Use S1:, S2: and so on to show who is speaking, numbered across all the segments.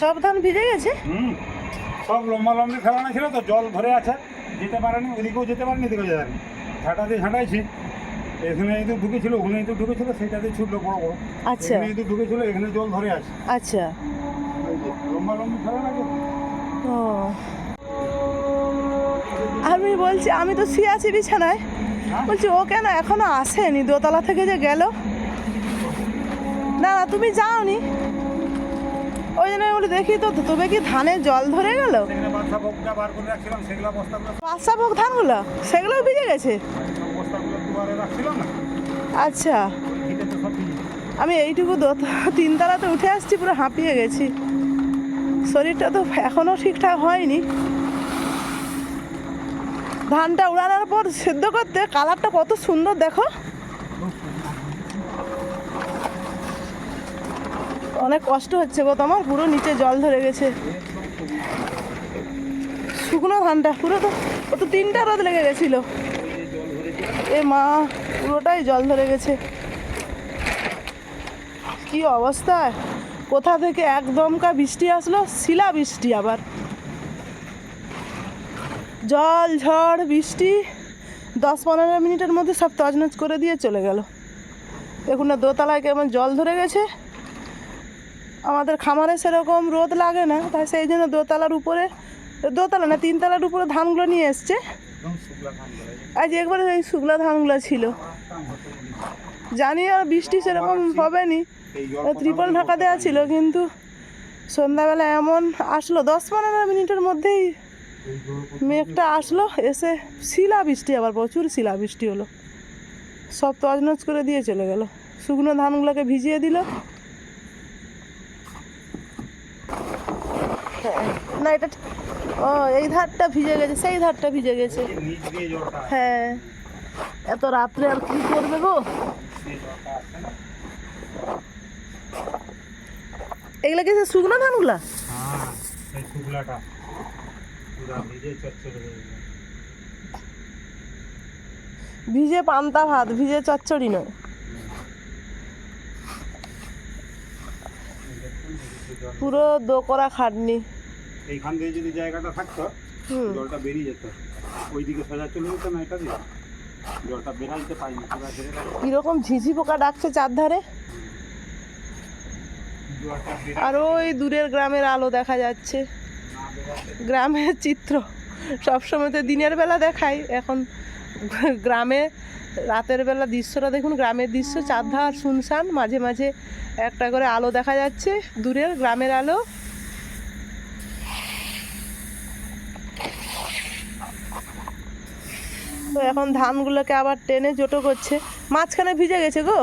S1: সব ধান ভিজে গেছে?
S2: হুম সব লম্বা লম্বি ফেলানো ছিল তো জল ধরে আছে। যেতে পারেনি ওদিকেও যেতে পারেনি এদিকেও যেতে পারেনি। ঝাঁটা দিয়ে ঝাঁটাইছি এখানে ইঁদুর ঢুকেছিল ওখানে ইঁদুর ঢুকেছিল সেটাতে ছুটলো বড় বড়।
S1: আচ্ছা।
S2: এখানে ইঁদুর ঢুকেছিল এখানে জল ধরে আছে।
S1: আচ্ছা।
S2: এই লম্বা লম্বি ফেলানো
S1: ও। আমি বলছি আমি তো শুয়ে আছি বিছানায় বলছি ও কেন এখনও আসেনি? দোতলা থেকে যে গেল? না না তুমি যাওনি। আমি বলি দেখি তো তবে কি ধানে জল ধরে গেল?
S2: সেগুলো
S1: বাচ্চা ভোগ ধানগুলো? সেগুলোও ভিজে গেছে? আচ্ছা।
S2: তো
S1: আমি এইটুকু তিনতলাতে উঠে আসছি পুরো হাঁপিয়ে গেছি। শরীরটা তো এখনও ঠিকঠাক হয়নি। ধানটা উড়ানোর পর সেদ্ধ করতে কালারটা কত সুন্দর দেখো। অনেক কষ্ট হচ্ছে গো তোমার, পুরো নিচে জল ধরে গেছে। শুকনো ধানটা, পুরো তো, ও তো তিনটা রোদ লেগে গেছিল। এ মা, পুরোটাই জল ধরে গেছে। কি অবস্থা? কোথা থেকে একদমকা বৃষ্টি আসলো? শিলা বৃষ্টি আবার। জল, ঝড়, বৃষ্টি, দশ পনেরো মিনিটের মধ্যে সব তজনজ করে দিয়ে চলে গেল। দেখুন না, দোতলায় কেমন জল ধরে গেছে। আমাদের খামারে সেরকম রোদ লাগে না, তাই সেই জন্য দোতলার উপরে, দোতলা না, তিনতলার উপরে ধানগুলো নিয়ে এসছে। আজ একবারে এই শুকলা ধানগুলো ছিল। জানি আর বৃষ্টি সেরকম হবে নি ত্রিপল ঢাকা দেওয়া ছিল, কিন্তু সন্ধ্যাবেলা এমন আসলো, দশ পনেরো মিনিটের মধ্যেই মেঘটা আসলো, এসে শিলা বৃষ্টি, আবার প্রচুর শিলা বৃষ্টি হলো। সব তজনজ করে দিয়ে চলে গেল। শুকনো ধানগুলোকে ভিজিয়ে দিল। না, এটা ও, এই ধারটা ভিজে গেছে, সেই ধারটা ভিজে গেছে। হ্যাঁ। এত রাত্রে আর কি করবে গো? এগুলো কি শুকনো ধানগুলা?
S2: ভিজে
S1: পান্তা ভাত, ভিজে চচ্চড়ি নয়। পুরো দোকরা খাটনি।
S2: এইখান দিয়ে যদি জায়গাটা থাকতো জলটা বেরিয়ে যেত। ওইদিকে সোজা চলে যেত না এটা দিয়ে। জলটা বেরাইতে পারিনি
S1: কীরকম ঝিঝি পোকা ডাকছে চারধারে? আর ওই দূরের গ্রামের আলো দেখা যাচ্ছে। গ্রামের চিত্র। সবসময় তো দিনের বেলা দেখাই। এখন গ্রামে রাতের বেলা দৃশ্যটা দেখুন গ্রামের দৃশ্য চারধার শুনশান। মাঝে মাঝে একটা করে আলো দেখা যাচ্ছে। দূরের গ্রামের আলো। তো এখন ধানগুলোকে আবার টেনে জোটো করছে। মাঝখানে ভিজে গেছে গো।
S2: তো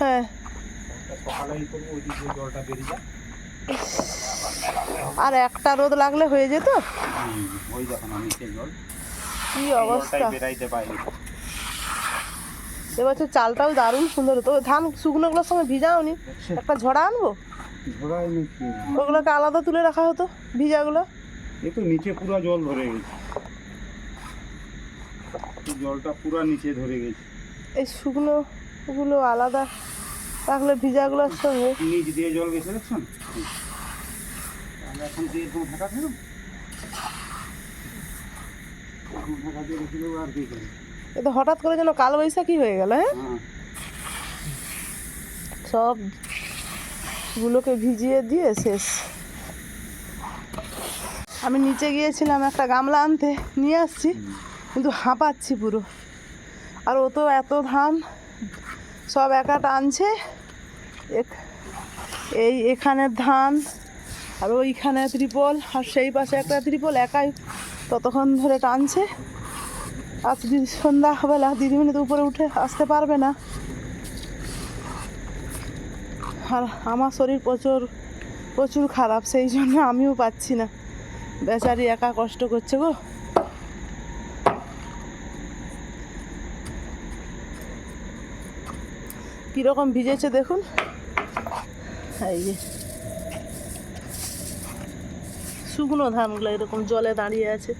S1: হ্যাঁ।
S2: যায়
S1: আর একটা রোদ লাগলে হয়ে যেত। কি অবস্থা। এবছর চালটাও দারুণ সুন্দর হতো। ওই ধান শুকনোগুলোর সঙ্গে ভিজাওনি। একটা ঝড়া আনব? ওগুলোকে আলাদা তুলে রাখা হতো ভিজাগুলো?
S2: এ তো নিচে পুরো জল ধরে গেছে। জলটা পুরো নিচে ধরে গেছে।
S1: এই শুকনো ওগুলো আলাদা। রাখলে ভিজাগুলোর সঙ্গে?
S2: নিচ দিয়ে জল গেছে দেখছেন? তাহলে এখন দিয়ে এরকম ঢাকা থাকবে ঢাকা দিয়ে রেখে দেবো আর কি করব
S1: এ তো হঠাৎ করে যেন কালবৈশাখী হয়ে গেল হ্যাঁ?
S2: হ্যাঁ।
S1: সব গুলোকে ভিজিয়ে দিয়ে শেষ। আমি নিচে গিয়েছিলাম একটা গামলা আনতে। নিয়ে আসছি। কিন্তু হাঁপাচ্ছি পুরো। আর ও তো এত ধান সব একা টানছে। এই এখানের ধান, আর ওইখানে ত্রিপল, আর সেই পাশে একটা ত্রিপল একাই ততক্ষণ ধরে টানছে। আজ সন্ধ্যাবেলা দিদিমণি তো উপরে উঠে আসতে পারবে না। আর আমার শরীর প্রচুর প্রচুর খারাপ, সেই জন্য আমিও পাচ্ছি না। বেচারি একা কষ্ট করছে গো। কীরকম ভিজেছে দেখুন। এই শুকনো ধানগুলো এরকম জলে দাঁড়িয়ে আছে।